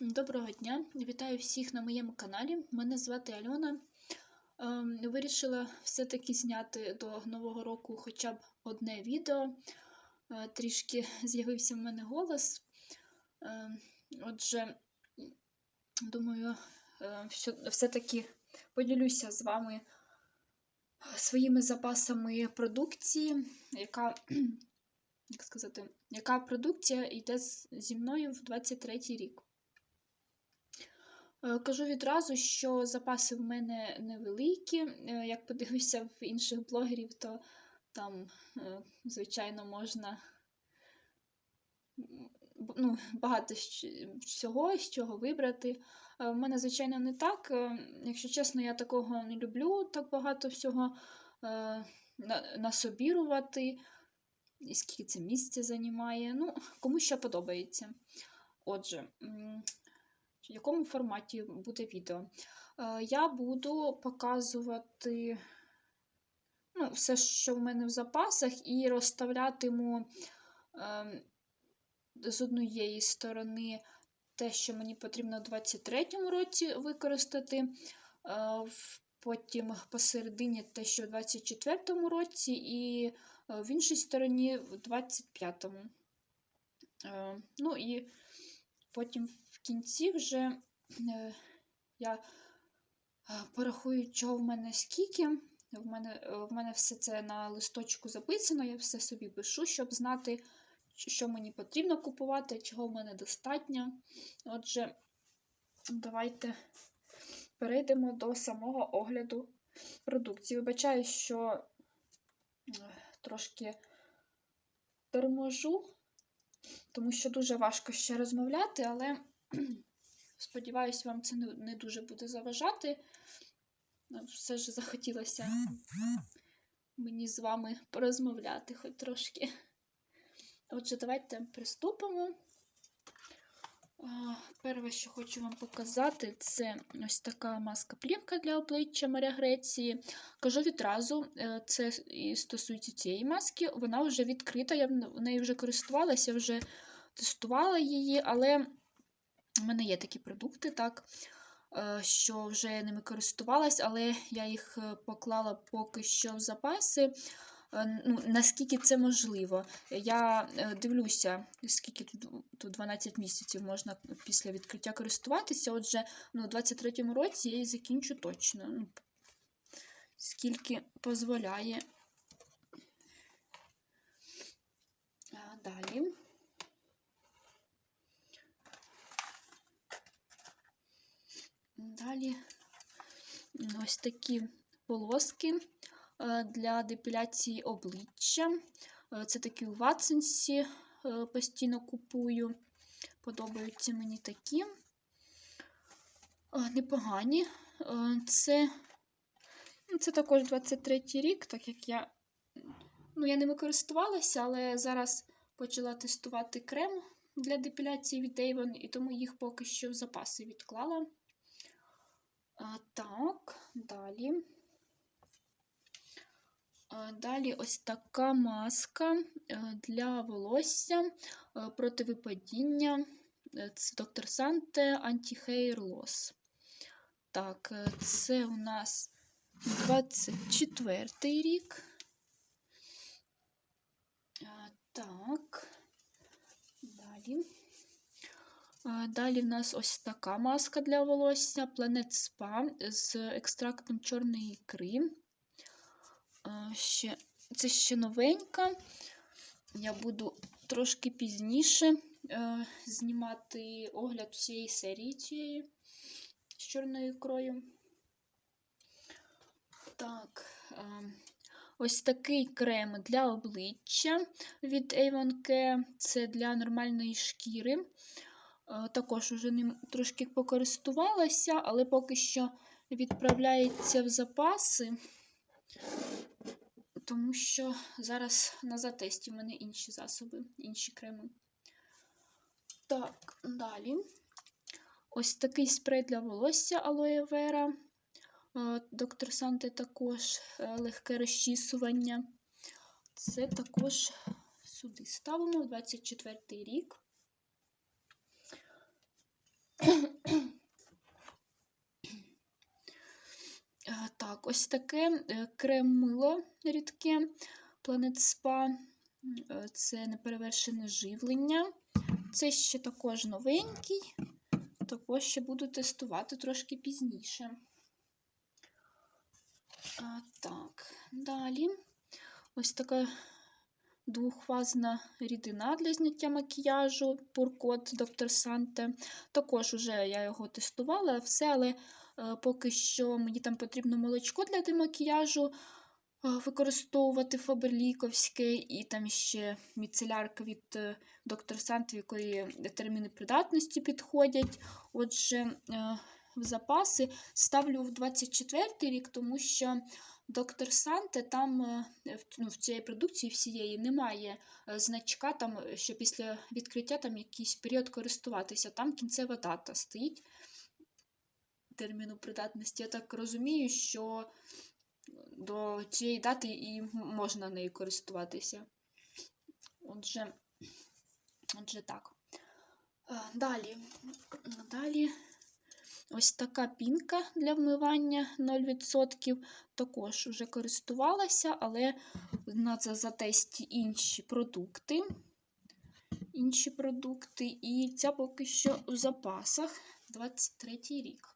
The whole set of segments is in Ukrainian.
Доброго дня! Вітаю всіх на моєму каналі. Мене звати Альона. Ем, Вирішила все-таки зняти до Нового року хоча б одне відео. Е, Трішки з'явився в мене голос. Ем, Отже, думаю, е, все-таки поділюся з вами своїми запасами продукції, яка, як сказати, яка продукція йде зі мною в 23 рік. Е, Кажу відразу, що запаси в мене невеликі. Е, Як подивлюся в інших блогерів, то там, е, звичайно, можна ну, багато всього, з чого вибрати. В мене, звичайно, не так. Якщо чесно, я такого не люблю так багато всього насобірувати. І скільки це місця займає. Ну, кому що подобається. Отже, в якому форматі буде відео? Е, Я буду показувати ну, все, що в мене в запасах, і розставлятиму ем, з однієї сторони те, що мені потрібно у 23-му році використати, е, потім посередині те, що в 24-му році, і е, в іншій стороні в 25-му. Е, Ну і потім в кінці вже е, я е, порахую, чого в мене скільки. В мене, е, в мене все це на листочку записано, я все собі пишу, щоб знати, що мені потрібно купувати, чого в мене достатньо. Отже, давайте перейдемо до самого огляду продукції. Вибачаю, що трошки торможу, тому що дуже важко ще розмовляти, але сподіваюсь, вам це не, не дуже буде заважати. Ну, Все ж захотілося мені з вами порозмовляти хоч трошки. Отже, давайте приступимо. Перше, що хочу вам показати, це ось така маска плівка для обличчя Маря Греції. Кажу відразу, е, це і стосується цієї маски, вона вже відкрита, я в нею вже користувалася, вже тестувала її, але в мене є такі продукти, так, е, що вже ними користувалась, але я їх е, поклала поки що в запаси. Е, Ну, наскільки це можливо. Я е, дивлюся, скільки тут, тут 12 місяців можна після відкриття користуватися. Отже, ну, у 23-му році я її закінчу точно. Ну, скільки дозволяє. Далі. Далі ось такі полоски для депіляції обличчя. Е, Це такі у Ватсенсі е, постійно купую. Подобаються мені такі. Е, Непогані. Е, Це, ну, це також 23-й рік, так як я. Ну, я ними користувалася, але зараз почала тестувати крем для депіляції від Avon, і тому їх поки що в запаси відклала. А, так, далі. А, Далі ось така маска е, для волосся е, проти випадіння. Е, Це доктор Санте Anti-Hair Loss. Так, е, це у нас 24 й рік. Так. Далі. Далі в нас ось така маска для волосся Planet Spa з екстрактом чорної ікри. Ще, це ще новенька. Я буду трошки пізніше е, знімати огляд всієї серії цієї з чорною ікрою. Так, е, ось такий крем для обличчя від Avon Care. Це для нормальної шкіри. Е, Також уже ним трошки покористувалася, але поки що відправляється в запаси, тому що зараз на затесті в мене інші засоби, інші креми. Так, далі. Ось такий спрей для волосся Vera. Е, Доктор Санте також е, легке розчісування. Це також сюди ставимо 24 рік. Ось таке е, крем-мило рідке Planet Spa. Е, Це неперевершене живлення. Це ще також новенький. Також ще буду тестувати трошки пізніше. Так, далі. Ось така двохфазна рідина для зняття макіяжу Пуркот Доктор Санте. Також уже я його тестувала, все, але е, поки що мені там потрібно молочко для демакіяжу е, використовувати фаберліковське, і там ще міцелярка від е, Доктор Санте, в якої терміни придатності підходять. Отже, е, в запаси ставлю в 24-й рік, тому що Доктор Санте там е, ну, в цієї продукції всієї немає е, значка, там, е, що після відкриття там якийсь період користуватися. Там кінцева дата стоїть терміну придатності. Я так розумію, що до цієї дати і можна нею користуватися. Отже, отже так. Е, Далі. Далі. Ось така пінка для вмивання 0%. Також вже користувалася, але на це затесті інші продукти. Інші продукти. І ця поки що у запасах 23 рік.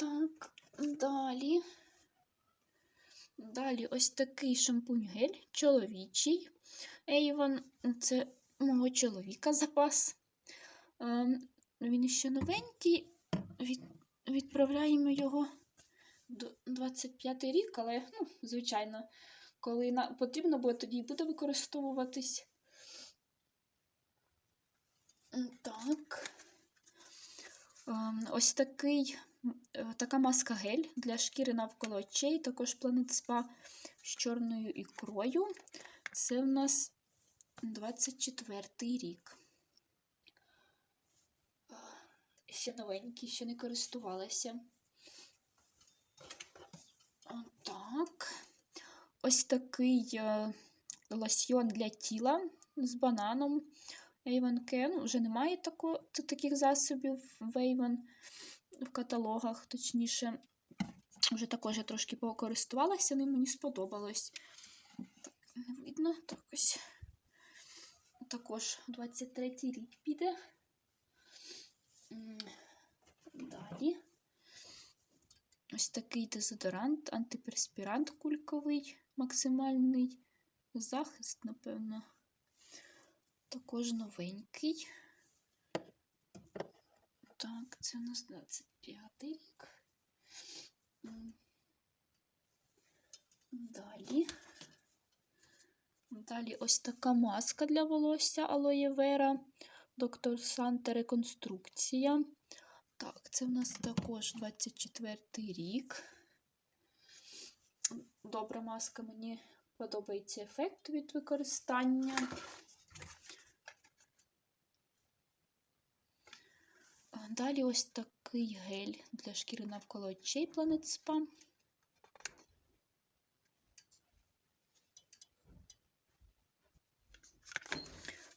Так, далі. Далі ось такий шампунь-гель чоловічий. Avon. Це мого чоловіка запас. Ем, Він ще новенький. Від, відправляємо його до 25 рік, але, ну, звичайно, коли потрібно буде, тоді і буде використовуватись. Так. Ем, Ось такий, така маска гель для шкіри навколо очей, також Planet Spa з чорною ікрою. Це в нас 24 рік. Е, Ще новенький, ще не користувалася. Так. Ось такий е, лосьйон для тіла з бананом. Avon Ken. Вже немає тако, таких засобів в Avon в каталогах, точніше. Вже також я трошки покористувалася, ним мені сподобалось. Так, не видно. Так ось. Також 23-й рік піде. Далі. Ось такий дезодорант, антиперспірант кульковий, максимальний захист, напевно. Також новенький. Так, це у нас 25 рік. Далі. Далі ось така маска для волосся Vera. Доктор Санта Реконструкція. Так, це в нас також 24 рік. Добра маска, мені подобається ефект від використання. Далі ось такий гель для шкіри навколо очей Planet Spa.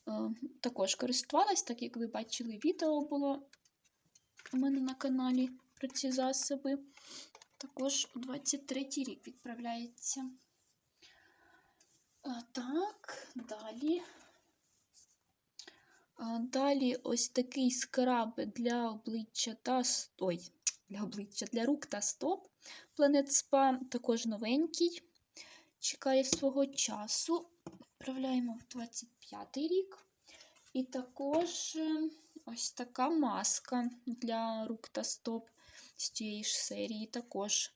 Е, Також користувалась, так як ви бачили, відео було у мене на каналі про ці засоби. Також у 23 рік відправляється. Так, далі. Далі ось такий скраб для обличчя та ой, для обличчя, для рук та стоп. Planet Spa також новенький. Чекає свого часу. Відправляємо в 25 рік. І також е, ось така маска для рук та стоп з цієї ж серії. Також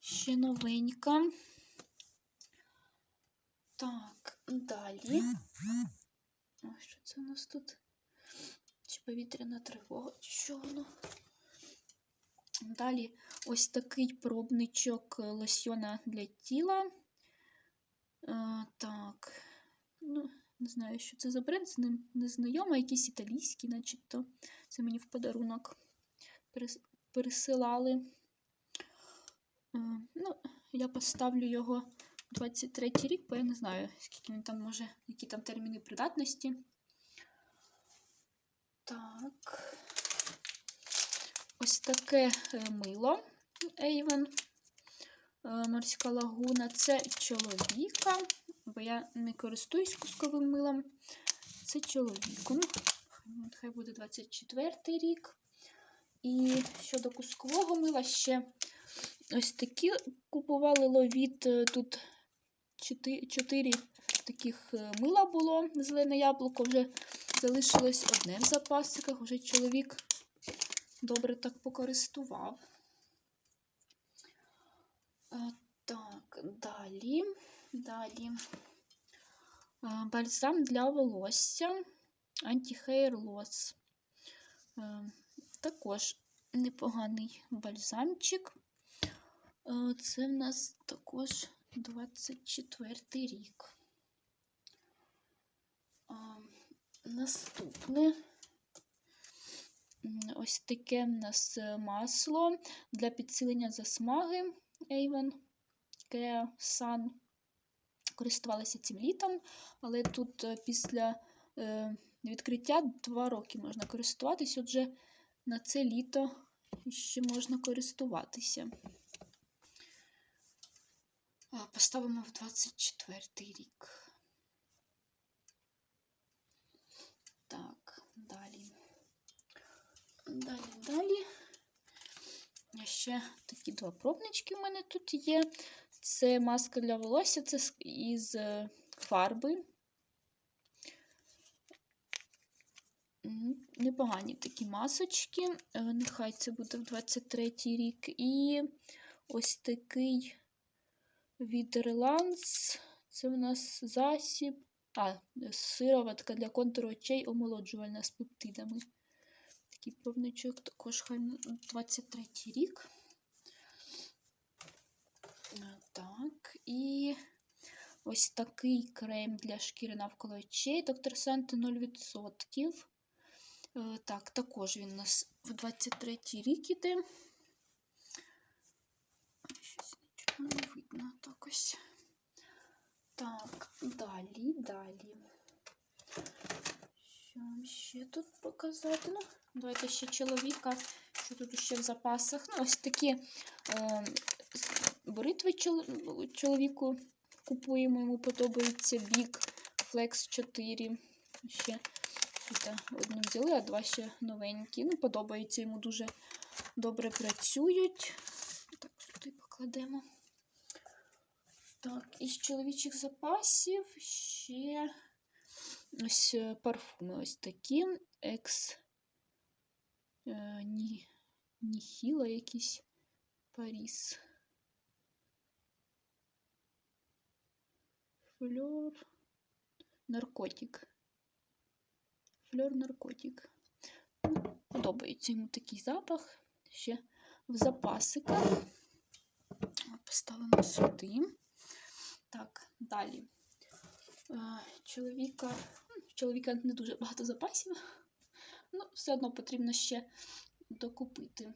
ще новенька. Так, далі. Ой, що це у нас тут? Чи повітряна тривога? чи Що воно? Далі ось такий пробничок лосьйона для тіла. А, так. Ну, не знаю, що це за бренд, з ним якийсь італійський, начебто. Це мені в подарунок пересилали. А, ну, я поставлю його 23 рік, бо я не знаю, скільки він там може, які там терміни придатності. Так. Ось таке е, мило Avon. Е, Морська лагуна. Це чоловіка, бо я не користуюсь кусковим милом. Це чоловіку. Ну, хай- Хай буде 24 рік. І щодо кускового мила ще ось такі купували ловіт. е, Тут 4 таких е, мила було. Зелене яблуко вже залишилось одне в запасиках. Вже чоловік добре так покористував. Так, далі. Далі. Бальзам для волосся. Loss. Е, Також непоганий бальзамчик. Це в нас також 24 рік. А, Наступне. Ось таке в нас масло для підсилення засмаги Avon Care Sun. Користувалася цим літом, але тут е, після е, відкриття 2 роки можна користуватись. Отже, на це літо ще можна користуватися. Поставимо в 24 рік. Так, далі. Далі, далі. Ще такі два пробнички в мене тут є. Це маска для волосся, це із е, фарби. Непогані такі масочки. Е, Нехай це буде в 23 рік. І ось такий від Relance. Це в нас засіб. А, сироватка для контуру очей омолоджувальна з пептидами. Такий пробничок також хай 23 рік. Так, і ось такий крем для шкіри навколо очей. Доктор Санте 0%. Е, Так, також він у нас в 23 рік іде. Щось нічого не видно так ось. Так, далі, далі. Що вам ще тут показати? Ну, давайте ще чоловіка, що тут ще в запасах. Ну, ось такі е, бритви чоловіку купуємо, йому подобається бік Flex 4. Ще тут одну взяли, а два ще новенькі. Ну, подобається йому дуже добре працюють. Так, сюди покладемо. Так, із чоловічих запасів ще ось е, парфуми ось такі. Екс е, ні, Ніхіла якийсь Паріс. Фльор наркотик. Фльор наркотик. Ну, Подобається йому такий запах. Ще в запасиках. Поставимо сюди. Так, далі. Е, Чоловіка. ну, Чоловіка не дуже багато запасів. Ну, все одно потрібно ще докупити.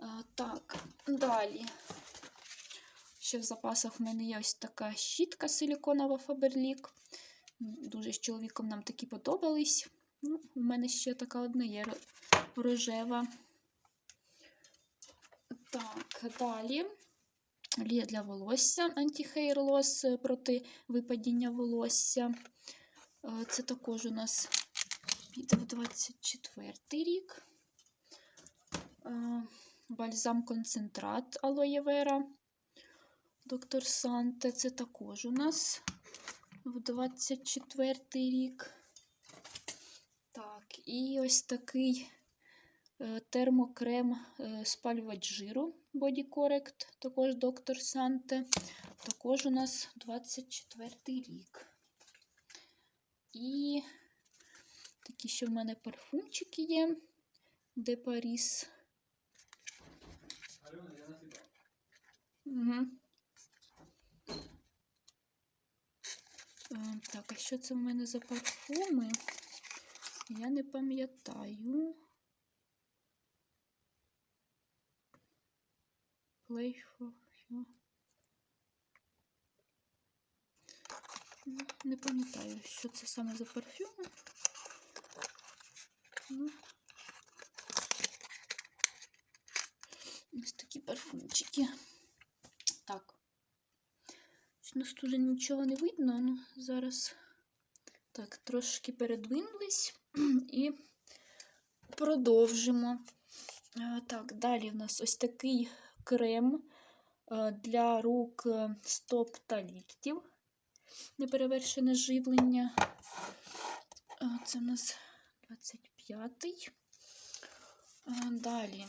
Е, Так, далі. Ще в запасах в мене є ось така щітка силіконова Faberlic. Дуже з чоловіком нам такі подобались. Ну, у мене ще така одна є ро- рожева. Так, далі. Олія для волосся Anti-Hair Loss е, проти випадіння волосся. Е, Це також у нас піде в 24 рік. Е, Бальзам концентрат Алоє Вера. Доктор Санте. Це також у нас в 24 рік. Так, і ось такий термокрем е, спалювач жиру Body Correct, також доктор Санте. Також у нас 24 рік. І такі ще в мене парфумчики є. Де Паріс. Угу. Е, Так, а що це в мене за парфуми? Я не пам'ятаю. Play for you. Не пам'ятаю, що це саме за парфюми. Ну, ось такі парфумчики. Так. У нас тут нічого не видно, ну зараз так, трошки передвинулись і продовжимо. Е, Так, далі в нас ось такий крем е, для рук е, стоп та ліктів. Неперевершене живлення. Е, Це у нас 25-й. Е, Далі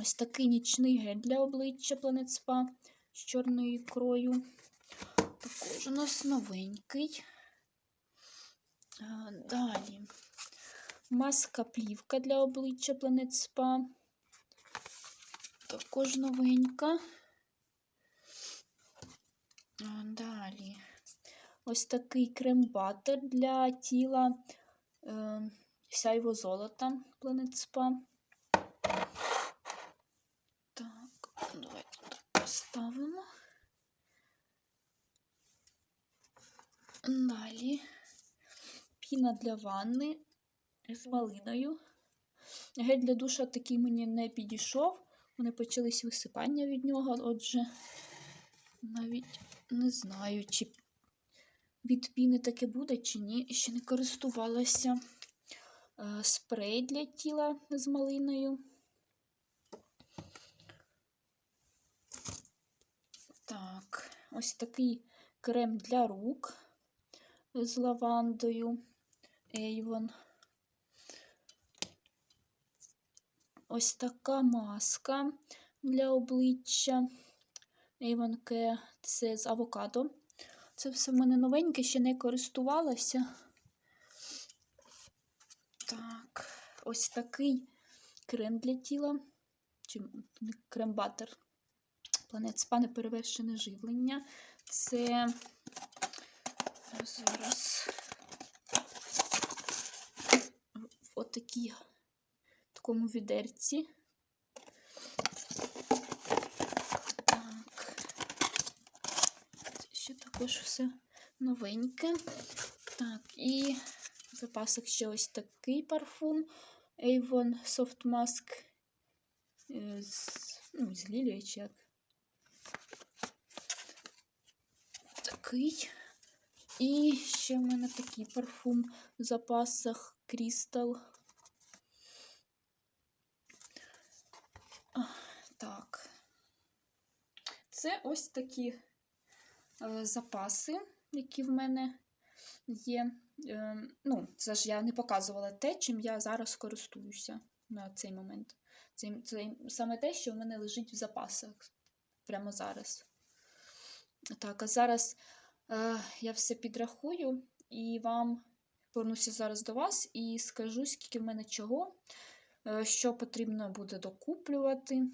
ось такий нічний гель для обличчя Planet Spa з чорною ікрою. Також у нас новенький. Далі маска плівка для обличчя Planet Spa. Також новенька. Далі ось такий крем-батер для тіла е, сяйво золота Planet Spa. Так, давайте тут поставимо. Далі піна для ванни з малиною. Гель для душа такий мені не підійшов. Вони почались висипання від нього, отже, навіть не знаю, чи від піни таке буде, чи ні. Ще не користувалася. Е, Спрей для тіла з малиною. Так, ось такий крем для рук з лавандою Avon. Ось така маска для обличчя Care. Це з авокадо. Це все в мене новеньке, ще не користувалася. Так, ось такий крем для тіла. Чи крем-батер. Планет Спа неперевершене живлення. Це зараз в отакій такому відерці. Так. Ще також все новеньке. Так, і в запасах ще ось такий парфум Avon Soft Mask е, з, ну, з лілією чи як. Такий. І ще в мене такий парфум в запасах Crystal. А, Так. Це ось такі е, запаси, які в мене є. Е, ну, це ж я не показувала те, чим я зараз користуюся на цей момент. Це, це саме те, що в мене лежить в запасах прямо зараз. Так, а зараз е, я все підрахую і вам повернуся зараз до вас і скажу, скільки в мене чого, е, що потрібно буде докуплювати.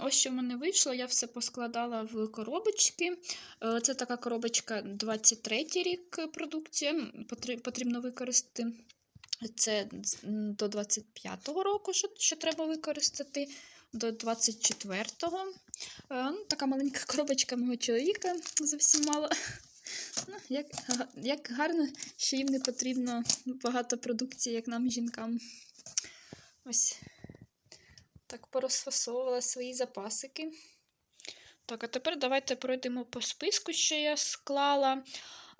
Ось що в мене вийшло, я все поскладала в коробочки. Е, Це така коробочка 23 рік продукція. Потрібно використати. Це до 25-го року, що, що треба використати, до 24-го. Е, Ну, така маленька коробочка мого чоловіка, зовсім мало. Ну, як, як гарно, що їм не потрібно багато продукції, як нам, жінкам. Ось так порозфасовувала свої запасики. Так, а тепер давайте пройдемо по списку, що я склала.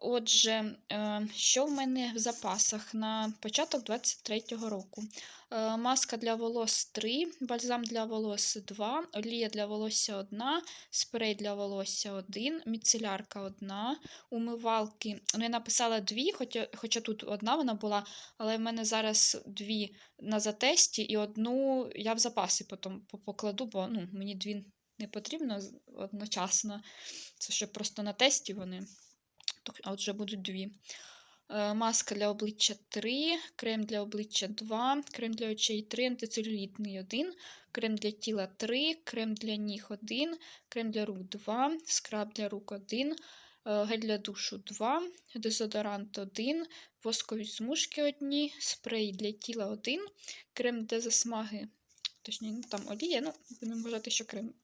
Отже, е, що в мене в запасах на початок 23-го року? Е, Маска для волос 3, бальзам для волос 2, олія для волосся 1, спрей для волосся 1, міцелярка 1, умивалки. Ну, я написала 2, хоча, хоча тут одна вона була, але в мене зараз дві на затесті, і одну я в запаси потім покладу, бо ну, мені дві не потрібно одночасно. Це щоб просто на тесті вони. То- А отже, будуть дві. Е, Маска для обличчя 3, крем для обличчя 2, крем для очей 3, антицелюлітний 1, крем для тіла 3, крем для ніг 1, крем для рук 2, скраб для рук 1, е, гель для душу 2, дезодорант 1, воскові смужки 1, спрей для тіла 1, крем для засмаги, точніше, ну, там олія, ну, будемо вважати, що крем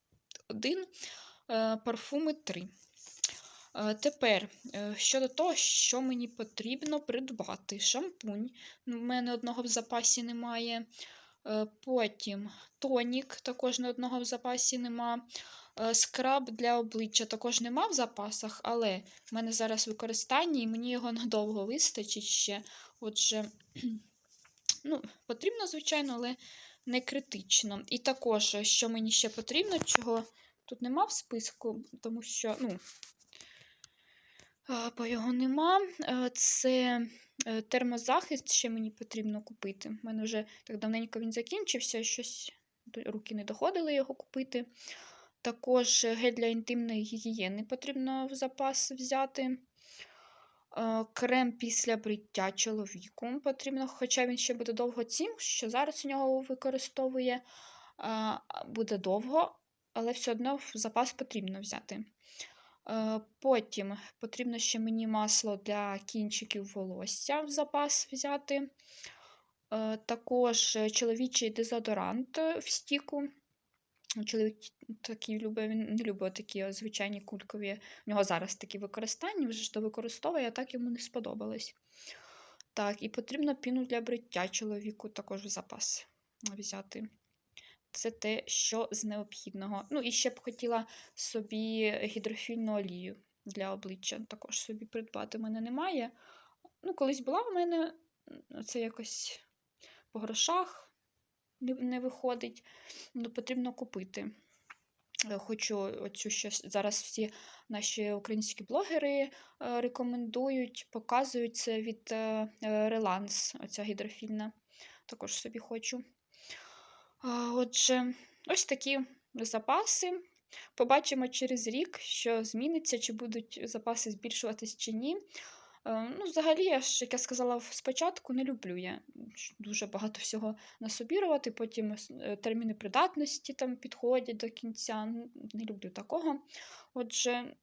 1, е, парфуми 3. Е, Тепер е, щодо того, що мені потрібно придбати. Шампунь. Ну, в мене одного в запасі немає. Е, Потім тонік, також ні одного в запасі нема. Скраб для обличчя також нема в запасах, але в мене зараз використання і мені його надовго вистачить ще. Отже, ну, потрібно, звичайно, але не критично. І також, що мені ще потрібно, чого тут нема в списку, тому що, ну, бо його нема. Е, Це е, термозахист ще мені потрібно купити. У мене вже так давненько він закінчився, щось руки не доходили його купити. Також гель для інтимної гігієни потрібно в запас взяти. Е, Крем після бриття чоловіку потрібно, хоча він ще буде довго цім, що зараз у нього використовує, буде довго, але все одно в запас потрібно взяти. Е, Потім потрібно ще мені масло для кінчиків волосся в запас взяти. Е, Також чоловічий дезодорант е, в стіку. Чоловік такий любить, він не любить такі звичайні кулькові. У нього зараз такі використання, вже ж то використовує, а так йому не сподобалось. Так, і потрібно піну для бриття чоловіку також в запас взяти. Це те, що з необхідного. Ну, і ще б хотіла собі гідрофільну олію для обличчя. Також собі придбати в мене немає. Ну, колись була в мене, це якось по грошах не, виходить. Ну, потрібно купити. Е, Хочу оцю ще зараз всі наші українські блогери е, рекомендують, показують це від е, е, оця гідрофільна. Також собі хочу. Отже, ось такі запаси. Побачимо через рік, що зміниться, чи будуть запаси збільшуватись чи ні. Е, Ну, взагалі, як я сказала спочатку, не люблю я дуже багато всього насобірувати, потім е, терміни придатності там підходять до кінця. Не люблю такого. Отже,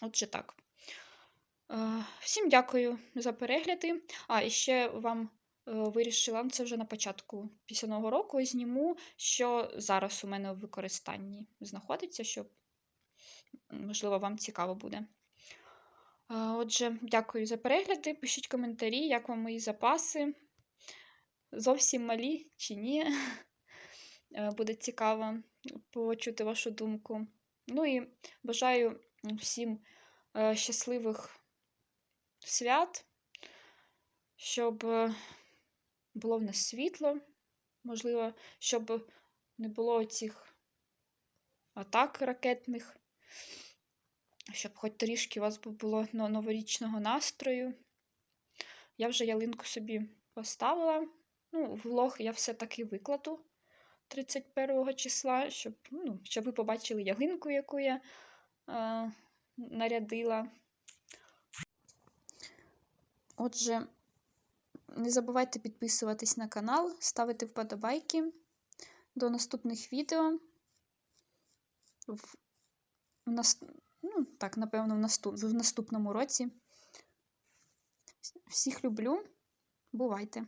отже так. Е, Всім дякую за перегляди. А, і ще вам вирішила, ну, це вже на початку після нового року і зніму, що зараз у мене в використанні знаходиться, щоб, можливо, вам цікаво буде. Отже, дякую за перегляди. Пишіть коментарі, як вам мої запаси. Зовсім малі чи ні. Е, Буде цікаво почути вашу думку. Ну і бажаю всім е, щасливих свят, щоб е, було в нас світло, можливо, щоб не було цих атак ракетних, щоб хоч трішки у вас було новорічного настрою. Я вже ялинку собі поставила. Ну, влог я все-таки викладу 31 числа, щоб, ну, щоб ви побачили ялинку, яку я е, нарядила. Отже, не забувайте підписуватись на канал, ставити вподобайки. До наступних відео. В, нас, ну, так, напевно, в, наступ, в наступному році. Всіх люблю. Бувайте!